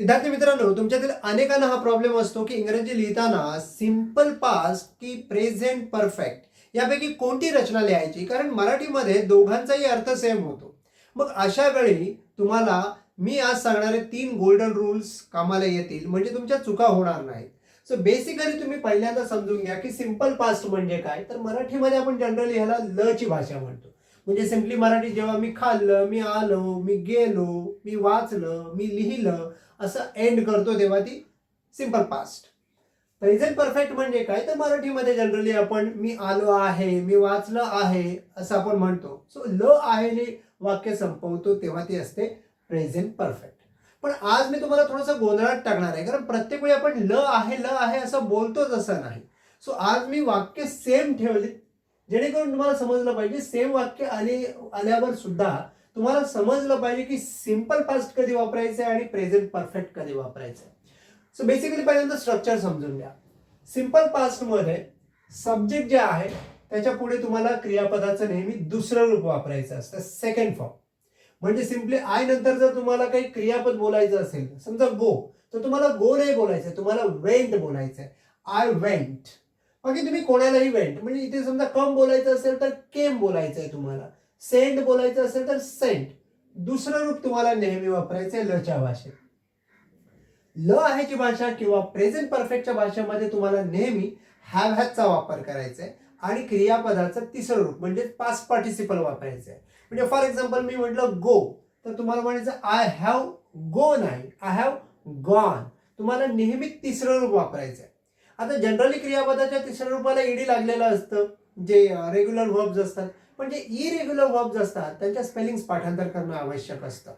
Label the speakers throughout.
Speaker 1: विद्यार्थी मित्रांनो तुमच्यातील अनेकांना हा प्रॉब्लेम असतो की इंग्रजी लिहिताना सिंपल पास्ट की प्रेझेंट परफेक्ट यापैकी कोणती रचना लिहायची? कारण मराठीमध्ये दोघांचाही अर्थ सेम होतो. मग अशा वेळी तुम्हाला मी आज सांगणारे तीन गोल्डन रूल्स कामाला येतील म्हणजे तुमच्या चुका होणार नाहीत. सो बेसिकली तुम्ही पहिल्यांदा समजून घ्या की सिंपल पास्ट म्हणजे काय. तर मराठीमध्ये आपण जनरली ह्याला ल ची भाषा म्हणतो. म्हणजे सिम्पली मराठी जेव्हा मी खाल्लं मी आलो मी गेलो मी वाचलं मी लिहिलं असं एंड करतो तेव्हा ती सिंपल पास्ट प्रेझेंट परफेक्ट म्हणजे काय? तर मराठीमध्ये जनरली आपण मी आलो आहे मी वाचलं आहे असं आपण म्हणतो. सो ल आहे वाक्य संपवतो तेव्हा ती असते प्रेझेंट परफेक्ट पण आज मी तुम्हाला थोडंसं गोंधळात टाकणार आहे कारण प्रत्येक वेळी आपण ल आहे ल आहे असं बोलतोच असं नाही. सो आज मी वाक्य सेम ठेवले जेणेकरून तुम्हाला समजलं पाहिजे सेम वाक्य आले आल्यावर सुद्धा तुम्हाला समजलं पाहिजे की सिंपल पास्ट कधी वापरायचं आहे आणि प्रेझेंट परफेक्ट कधी वापरायचं आहे सो बेसिकली पहिल्यांदा स्ट्रक्चर समजून घ्या. सिंपल पास्टमध्ये सब्जेक्ट जे आहे त्याच्या पुढे तुम्हाला क्रियापदाचं नेहमी दुसरं रूप वापरायचं असतं सेकंड फॉर्म म्हणजे सिम्पली आय नंतर जर तुम्हाला काही क्रियापद बोलायचं असेल समजा गो तर तुम्हाला गो नाही बोलायचं तुम्हाला वेंट बोलायचं आय वेंट बाकी तुम्ही कोणालाही वेंट म्हणजे इथे समजा कम बोलायचं असेल तर केम बोलायचं आहे तुम्हाला. सेंट बोलायचं असेल तर सेंट. दुसरं रूप तुम्हाला नेहमी वापरायचं आहे लच्या भाषेत. ल आहेची भाषा किंवा प्रेझेंट परफेक्टच्या भाषेमध्ये तुम्हाला नेहमी हॅव हॅजचा वापर करायचा आहे आणि क्रियापदाचं तिसरं रूप म्हणजे पास्ट पार्टिसिपल वापरायचं आहे. म्हणजे फॉर एक्झाम्पल मी म्हटलं गो तर तुम्हाला म्हणायचं आय हॅव गो नाही आय हॅव गॉन तुम्हाला नेहमी तिसरं रूप वापरायचं आहे. आता जनरली क्रियापदाच्या तिसऱ्या रूपाला ईडी लागलेलं असतं जे रेग्युलर वर्ब्स असतात. पण जे इरेग्युलर वर्ब्स असतात. त्यांच्या स्पेलिंग्स पाठांतर करणं आवश्यक असतं.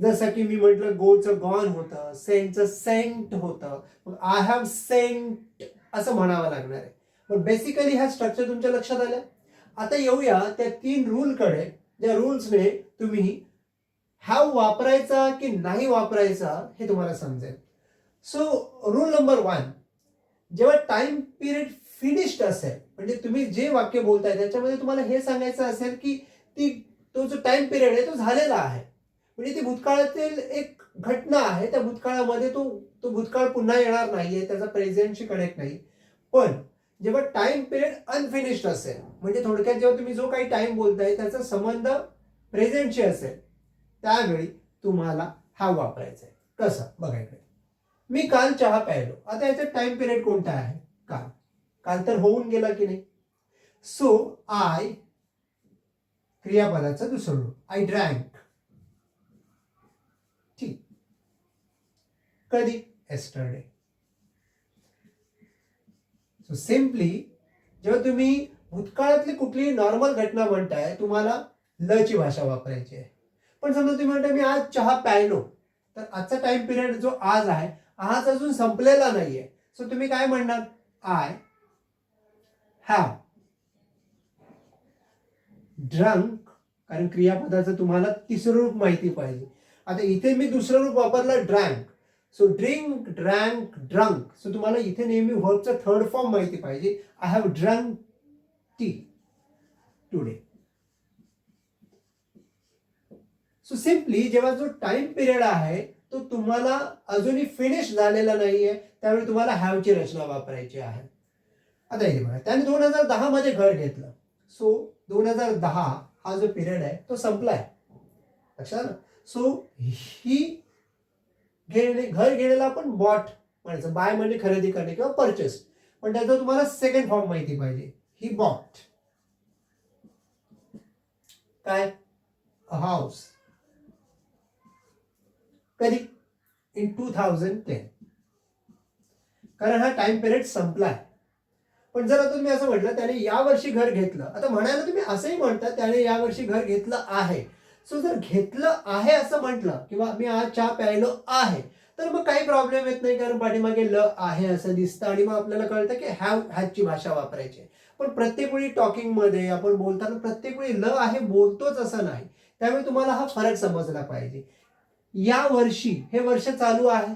Speaker 1: जसं की मी म्हटलं गोचं गॉन होतं सेंटचं सेंट होतं. मग आय हॅव सेंट असं म्हणावं लागणार आहे. पण बेसिकली ह्या स्ट्रक्चर तुमच्या लक्षात आलं? आता येऊया त्या तीन रूलकडे ज्या रूल्सने तुम्ही हॅव वापरायचा की नाही वापरायचा हे तुम्हाला समजेल. सो रूल नंबर वन जेव्हा टाइम पिरियड फिनिश्ड असेल. म्हणजे तुम्ही जे वाक्य बोलताय त्याच्यामध्ये तुम्हाला हे सांगायचं असेल की ती तो जो टाइम पिरियड आहे तो झालेला आहे. म्हणजे ती भूतकाळातील एक घटना आहे. त्या भूतकाळामध्ये तो तो भूतकाळ पुन्हा येणार नाहीये त्याचा प्रेझेंटशी कनेक्ट नाही. पण जेव्हा टाइम पिरियड अनफिनिश्ड असेल म्हणजे थोडक्यात जेव्हा तुम्ही जो काही टाइम बोलताय त्याचा संबंध प्रेझेंटशी असेल त्यावेळी तुम्हाला हा वापरायचा आहे कसं बघायकडे मी काल चहा प्यायलो. आता याचा टाइम पिरियड कोणता आहे? काल. काल तर होऊन गेला की नाही? सो आय क्रियापदाचं दुसरं रूप. आय ड्रँक ठीक. कधी? एस्टरडे सो सिम्पली जेव्हा तुम्ही भूतकाळातली कुठली नॉर्मल घटना म्हणताय तुम्हाला ल ची भाषा वापरायची आहे. पण समजा तुम्ही म्हणताय मी आज चहा प्यायलो. तर आजचा टाइम पिरियड जो आज आहे आज अजून संपलेला नाहीये. सो तुम्ही काय म्हणणार? आय हॅव ड्रंक कारण क्रियापदाचं तुम्हाला तिसरं रूप माहिती पाहिजे. आता इथे मी दुसरं रूप वापरलं drank so drink drank drunk so तुम्हाला इथे नेहमी वर्बचा थर्ड फॉर्म माहिती पाहिजे. I have drunk tea today so simply जेव्हा जो टाइम पिरियड आहे तो तुम्हाला अजूनही फिनिश झालेला नाहीये त्यावेळी तुम्हाला हॅवची रचना वापरायची आहे. आता हे बघा त्याने दोन हजार दहा मध्ये घर घेतलं. सो दोन हजार दहा हा जो पिरियड आहे तो संपलाय. लक्षात सो ही घेणे घर घेण्याला आपण बॉट म्हणायचं बाय म्हणजे खरेदी करणे किंवा परचेस पण त्याचा तुम्हाला सेकंड फॉर्म माहिती पाहिजे. ही बॉट काय? हाऊस कधी? इन टू थाउजंड टेन कारण हा टाइम पिरियड संपलाय. पण जर आता तुम्ही असं म्हटलं त्याने या वर्षी घर घेतलं. आता म्हणायला तुम्ही असंही म्हणता त्याने या वर्षी घर घेतलं आहे. सो जर घेतलं आहे असं म्हटलं किंवा मी आज चहा प्यायलो आहे तर मग काही प्रॉब्लेम येत नाही कारण पाठीमागे ल आहे असं दिसतं आणि मग आपल्याला कळतं की हॅव हॅजची भाषा वापरायची पण प्रत्येक वेळी टॉकिंगमध्ये आपण बोलताना प्रत्येक वेळी ल आहे बोलतोच असं नाही. त्यामुळे तुम्हाला हा फरक समजला पाहिजे. या वर्षी हे वर्ष चालू आहे.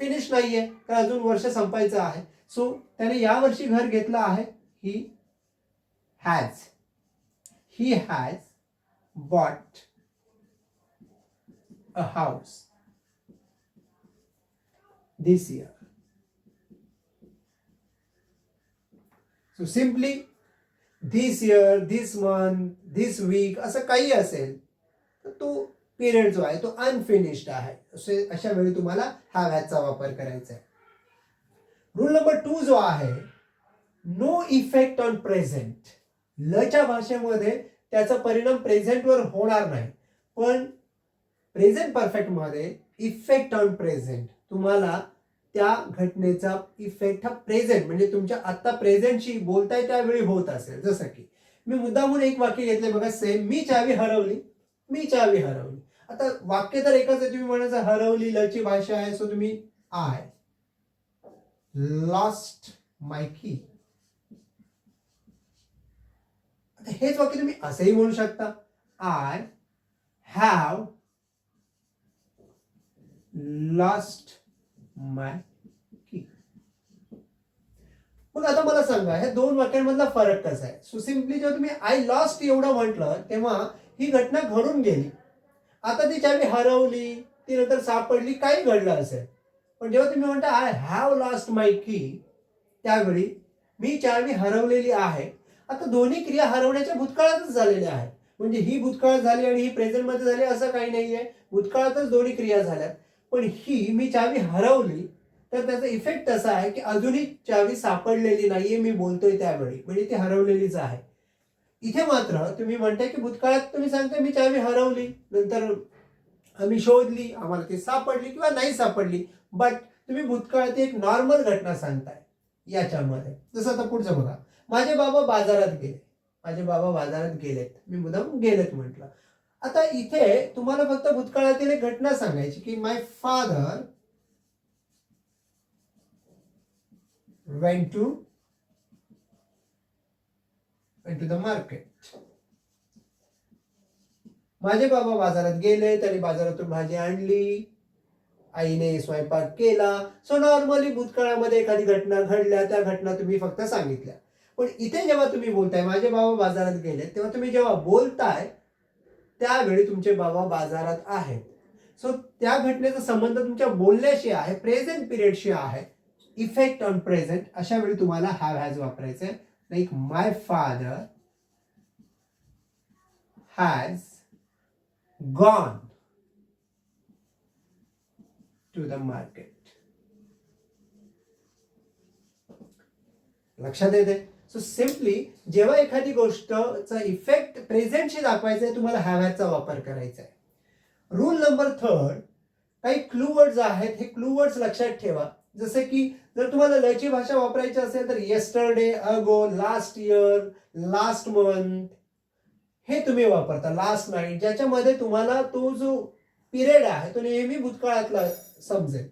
Speaker 1: फिनिश नाहीये तर अजून वर्ष संपायचं आहे. सो त्याने या वर्षी घर घेतलं आहे. He has he has bought a house this year. So simply this year, this month, this week असं काही असेल तर तो पिरियड जो आहे तो अनफिनिश्ड आहे. असे अशा वेळी तुम्हाला हा व्हॅजचा वापर करायचा आहे. रूल नंबर टू जो आहे नो इफेक्ट ऑन प्रेझेंट लच्या भाषेमध्ये त्याचा परिणाम प्रेझेंटवर होणार नाही. पण प्रेझेंट परफेक्टमध्ये इफेक्ट ऑन प्रेझेंट तुम्हाला त्या घटनेचा इफेक्ट हा प्रेझेंट म्हणजे तुमच्या आता प्रेझेंटशी बोलताय त्यावेळी होत असेल. जसं की मी मुद्दामून एक वाक्य घेतले बघा सेम मी चावी हरवली मी चावी हरवली. आता वाक्य तर एकाच तुम्ही म्हणायचं हरवली लची भाषा आहे सो तुम्ही आहे. लॉस्ट मायकी. हेच वाक्य तुम्ही असंही म्हणू शकता आय हॅव लॉस्ट माय की मग आता मला सांगा ह्या दोन वाक्यांमधला फरक कसा आहे? सो सिम्पली जेव्हा तुम्ही आय लॉस्ट एवढं म्हटलं तेव्हा ही घटना घडून गेली. आता ती चावी हरवली ती नंतर सापडली काही घडलं असेल. पण जेव्हा तुम्ही म्हणता आय हॅव लॉस्ट माय की त्यावेळी मी चावी हरवलेली आहे. आता दोन्ही क्रिया हरवण्याच्या भूतकाळातच झालेल्या आहेत. म्हणजे ही भूतकाळात झाली आणि ही प्रेझेंटमध्ये झाली असं काही नाही आहे भूतकाळातच दोन्ही क्रिया झाल्यात. पण ही मी चावी हरवली तर त्याचा इफेक्ट असा आहे की अजूनही चावी सापडलेली नाहीये मी बोलतोय त्यावेळी. म्हणजे ती हरवलेलीच आहे. इथे मात्र तुम्ही म्हणताय की भूतकाळात तुम्ही सांगताय मी चावी हरवली नंतर आम्ही शोधली आम्हाला ती सापडली किंवा नाही सापडली. बट तुम्ही भूतकाळात एक नॉर्मल घटना सांगताय याच्यामध्ये. जसं आता पुढचं बघा. माझे बाबा बाजारात गेले. माझे बाबा बाजारात गेलेत. मी मुद्दाम गेलेत म्हटलं. आता इथे तुम्हाला फक्त भूतकाळातील एक घटना सांगायची की my father went to went to the market. माझे बाबा बाजारात गेले त्यांनी बाजारातून भाजी आणली. आईने स्वयंपाक केला. सो नॉर्मली भूतकाळामध्ये एखादी घटना घडल्या त्या घटना तुम्ही फक्त सांगितल्या. पण इथे जेव्हा तुम्ही बोलताय माझे बाबा बाजारात गेले तेव्हा तुम्ही जेव्हा बोलताय त्यावेळी तुमचे बाबा बाजारात आहेत. सो त्या घटनेचा संबंध तुमच्या बोलण्याशी आहे प्रेझेंट पिरियडशी आहे. इफेक्ट ऑन प्रेझेंट अशा वेळी तुम्हाला हॅव हॅज वापरायचे like my father has gone to the market लक्षात येते सो सिम्पली जेव्हा एखादी गोष्टचा इफेक्ट प्रेझेंटशी दाखवायचा आहे तुम्हाला हॅव्याचा वापर करायचा आहे रूल नंबर थर्ड काही क्लू वर्ड्स आहेत हे क्लू वर्ड्स लक्षात ठेवा. जसे की जर तुम्हाला लयची भाषा वापरायची असेल तर येस्टरडे अगो लास्ट इयर लास्ट मंथ हे तुम्ही वापरता. लास्ट नाईट ज्याच्यामध्ये तुम्हाला तो जो पिरियड आहे तो नेहमी भूतकाळातला समजेल.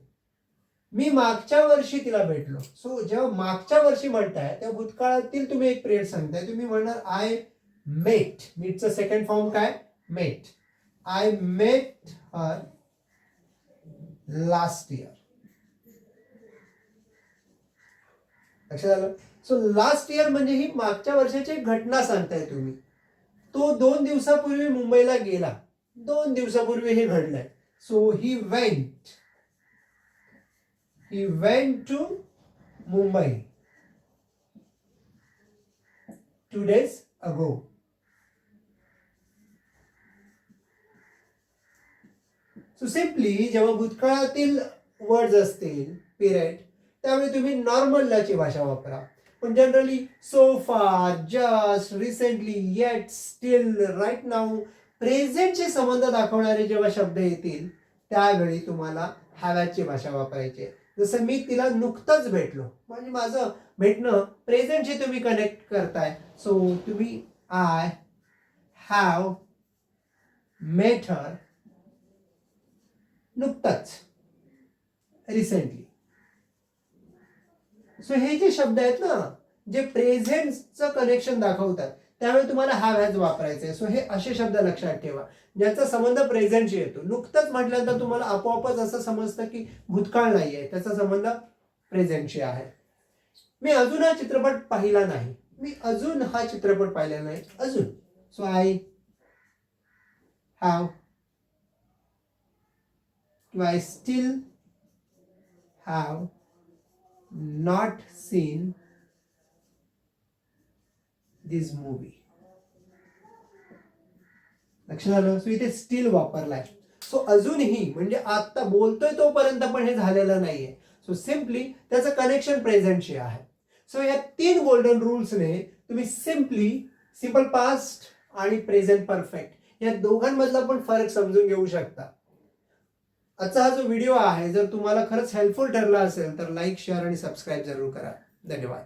Speaker 1: मी मागच्या वर्षी तिला भेटलो. सो जेव्हा मागच्या वर्षी म्हणताय तेव्हा भूतकाळातील तुम्ही एक पिरियड सांगताय. तुम्ही म्हणणार आय मेट मीटचं सेकंड फॉर्म काय? Met I met her last year लक्षात आलं? सो लास्ट इयर म्हणजे ही मागच्या वर्षाची घटना सांगताय तुम्ही. तो दोन दिवसापूर्वी मुंबईला गेला. दोन दिवसापूर्वी हे घडलंय. So he went he went to Mumbai two days ago so simply जेव्हा भूतकाळातील वर्ड्स असतील पिरियड त्यावेळी तुम्ही नॉर्मल लाची भाषा वापरा. पण generally so far just recently yet still right now प्रेझेंटचे संबंध दाखवणारे जेव्हा शब्द येतील त्यावेळी तुम्हाला हॅव्याची भाषा वापरायची जसं मी तिला नुकतंच भेटलो. म्हणजे माझं भेटणं प्रेझेंटशी तुम्ही कनेक्ट करताय. सो तुम्ही आय हॅव मेट हर नुकतंच रिसेंटली सो हे जे शब्द आहेत ना जे प्रेझेंटचं कनेक्शन दाखवतात त्यावेळी तुम्हाला हॅव हॅज वापरायचं आहे. सो हे असे शब्द लक्षात ठेवा. ज्याचा संबंध प्रेझेंटशी येतो. नुकतंच म्हटल्यानंतर तुम्हाला आपोआपच असं समजतं की भूतकाळ नाही आहे त्याचा संबंध प्रेझेंटशी आहे. मी अजून हा चित्रपट पाहिला नाही. मी अजून हा चित्रपट पाहिला नाही. अजून. सो आय हॅव किंवा I still have not seen this movie लक्षात आलं? सो इथे स्टील वापरलाय. सो अजूनही म्हणजे आता बोलतोय तोपर्यंत पण हे झालेलं नाहीये. सो सिम्पली त्याचं कनेक्शन प्रेझेंटशी आहे. सो या तीन गोल्डन रूल्सने तुम्ही सिम्पली सिंपल पास्ट आणि प्रेझेंट परफेक्ट या दोघांमधला पण फरक समजून घेऊ शकता. आजचा हा जो व्हिडिओ आहे जर तुम्हाला खरंच हेल्पफुल ठरला असेल तर लाईक शेअर आणि सबस्क्राईब जरूर करा. धन्यवाद.